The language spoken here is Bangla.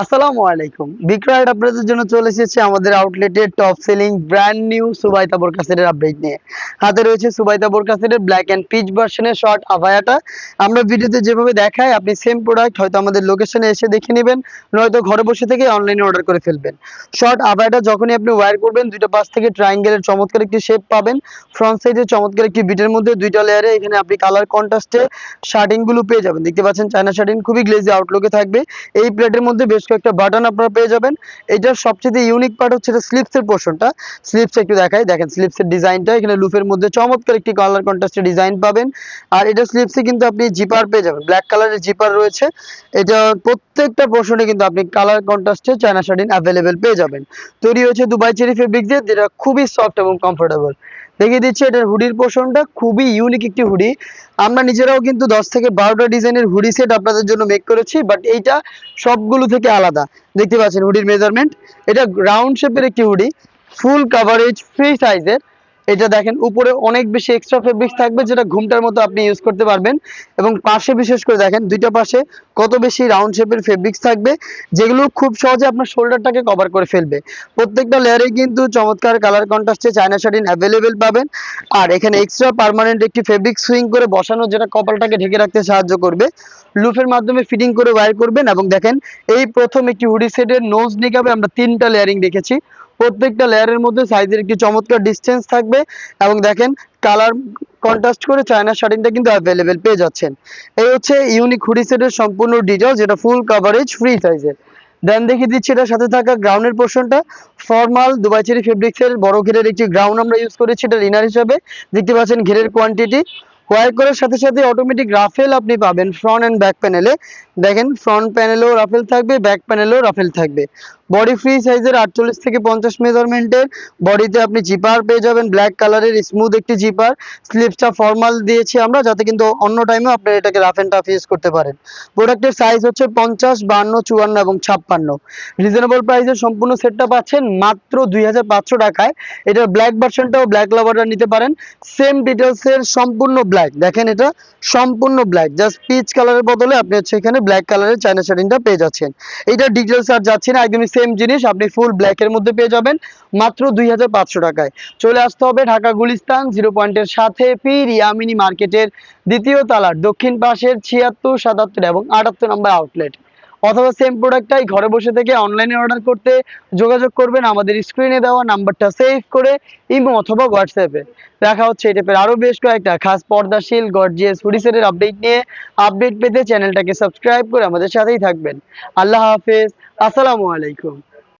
আসসালামু আলাইকুম। বিক্রয় আপনাদের জন্য চলে এসেছে আমাদের আউটলেটের top selling brand new Subaita বোরকাসেটের update নিয়ে। হাতে রয়েছে সুবাইতা বোরকাসেটের ব্ল্যাক অ্যান্ড পিচ ভার্সনের শর্ট আভায়াটা। আমরা ভিডিওতে যেভাবে দেখাই, আপনি সেম প্রোডাক্ট হয়তো আমাদের লোকেশনে এসে দেখে নেবেন, নয়তো ঘরে বসে থেকে অনলাইনে অর্ডার করে ফেলবেন। শর্ট আভায়াটা যখনই আপনি ওয়্যার করবেন, দুইটা পাশ থেকে ট্রায়াঙ্গেলের চমৎকার একটি শেপ পাবেন। ফ্রন্ট সাইডে চমৎকার একটি বিটের মধ্যে দুইটা লেয়ারে এখানে আপনি কালার কন্ট্রাস্টে শার্টিংগুলো পেয়ে যাবেন। দেখতে পাচ্ছেন চায়না শার্টিং খুবই গ্লেজি আউটলুকে থাকবে। এই প্লেটের মধ্যে বেশ কয়েকটা বাটন আপনারা পেয়ে যাবেন। এটার সবচেয়ে ইউনিক পার্ট হচ্ছে এটা স্লিপসের পোর্শনটা স্লিপস একটু দেখাই। দেখেন স্লিপসের ডিজাইনটা এখানে লুফের মধ্যে চমৎকার একটি কালার কন্ট্রাস্টের ডিজাইন পাবেন। আর এটা স্লিপসে কিন্তু আপনি জিপার পেয়ে যাবেন। ব্ল্যাক কালারের জিপার রয়েছে। এটা প্রত্যেকটা পোর্শনে কিন্তু আপনি কালার কন্ট্রাস্টে চায়না শার্টিং অ্যাভেলেবেল পেয়ে যাবেন। তৈরি হয়েছে দুবাই চেরি ফেব্রিক দিয়ে, যেটা খুবই সফট এবং কমফোর্টেবল দেখিয়ে দিচ্ছি এটার হুডির পোর্শনটা খুবই ইউনিক একটি হুডি আমরা নিজেরাও কিন্তু দশ থেকে বারোটা ডিজাইনের হুডি সেট আপনাদের জন্য মেক করেছি বাট এইটা সবগুলো থেকে আলাদা। দেখতে পাচ্ছেন হুডির মেজারমেন্ট এটা রাউন্ড শেপের একটি হুডি। ফুল কাভারেজ ফ্রি সাইজের এটা দেখেন, উপরে অনেক বেশি এক্সট্রা ফেব্রিক্স থাকবে যেটা ঘুমটার মতো আপনি ইউজ করতে পারবেন। এবং পাশে বিশেষ করে দেখেন, দুইটা পাশে কত বেশি রাউন্ড শেপের ফেব্রিক্স থাকবে, যেগুলো খুব সহজে আপনার শোল্ডারটাকে কভার করে ফেলবে। প্রত্যেকটা লেয়ারে কিন্তু চমৎকার কালার কন্ট্রাস্টে চায়না শার্টিন অ্যাভেলেবেল পাবেন। আর এখানে এক্সট্রা পার্মানেন্ট একটি ফেব্রিক সুইং করে বসানো যেটা কপালটাকে ঢেকে রাখতে সাহায্য করবে। লুফের মাধ্যমে ফিটিং করে ওয়্যার করবেন এবং দেখেন, এই প্রথম একটি হুডি সেটের নোজ নিকাবে আমরা তিনটা লেয়ারিং দেখেছি। প্রত্যেকটা লেয়ারের মধ্যে সাইজের একটি চমৎকার ডিসটেন্স থাকবে এবং দেখেন কালার কন্ট্রাস্ট করে চায়না শার্টিংটা কিন্তু অ্যাভেলেবেল পেয়ে যাচ্ছেন। এই হচ্ছে ইউনিক হুডি সেটের সম্পূর্ণ ডিটেল যেটা ফুল কাভারেজ ফ্রি সাইজের দেন দেখিয়ে দিচ্ছি এটার সাথে থাকা গ্রাউন্ডের পোর্শনটা ফর্মাল দুবাই চেরি ফেব্রিক্সের বড় ঘেরের একটি গ্রাউন্ড আমরা ইউজ করেছি, এটা ইনার হিসাবে। দেখতে পাচ্ছেন ঘেরের কোয়ান্টিটি হোয়াইট করার সাথে সাথে অটোমেটিক রাফেল আপনি পাবেন ফ্রন্ট অ্যান্ড ব্যাক প্যানেলে দেখেন ফ্রন্ট প্যানেলেও রাফেল থাকবে ব্যাক প্যানেলেও রাফেল থাকবে। বডি ফ্রি সাইজের আটচল্লিশ থেকে পঞ্চাশ মেজারমেন্টের বডিতে আপনি জিপার পেয়ে যাবেন ব্ল্যাক কালারের স্মুথ একটি জিপার স্লিপসটা ফর্মাল দিয়েছি আমরা, যাতে কিন্তু অন্য টাইমেও আপনি এটাকে রাফ অ্যান্ড টাফ ইউজ করতে পারেন। প্রোডাক্টের সাইজ হচ্ছে পঞ্চাশ, বান্ন, চুয়ান্ন এবং ছাপ্পান্ন। রিজনেবল প্রাইসের সম্পূর্ণ সেটটা পাচ্ছেন মাত্র দুই হাজার পাঁচশো টাকায়। এটার ব্ল্যাক ভার্সনটাও ব্ল্যাক লাভারটা নিতে পারেন। সেম ডিটেলসের সম্পূর্ণ ব্ল্যাক দেখেন এটা সম্পূর্ণ ব্ল্যাক জাস্ট পিচ কালারের বদলে আপনি হচ্ছে এখানে ব্ল্যাক কালারের চাইনা শার্টিংটা পেয়ে যাচ্ছেন। এটা ডিটেলস আর যাচ্ছে না, একদমই সেম জিনিস, আপনি ফুল ব্ল্যাকের মধ্যে পেয়ে যাবেন, মাত্র দুই হাজার পাঁচশো টাকায়। চলে আসতে হবে ঢাকা গুলিস্তান জিরো পয়েন্টের সাথে পি রিয়ামিনি মার্কেটের দ্বিতীয় তালার দক্ষিণ পাশের ছিয়াত্তর, সাতাত্তর এবং আটাত্তর নম্বর আউটলেট অথবা সেম প্রোডাক্টটাই ঘরে বসে থেকে অনলাইনে অর্ডার করতে যোগাযোগ করবেন। আমাদের স্ক্রিনে দেওয়া নাম্বারটা সেভ করে ইমো অথবা হোয়াটসঅ্যাপে দেখা হচ্ছে এটা টাইপের আরও বেশ কয়েকটা খাস পর্দাশীল গর্জিয়াস হুডিসেটের আপডেট নিয়ে। আপডেট পেতে চ্যানেলটাকে সাবস্ক্রাইব করে আমাদের সাথেই থাকবেন। আল্লাহ হাফেজ। আসসালামু আলাইকুম।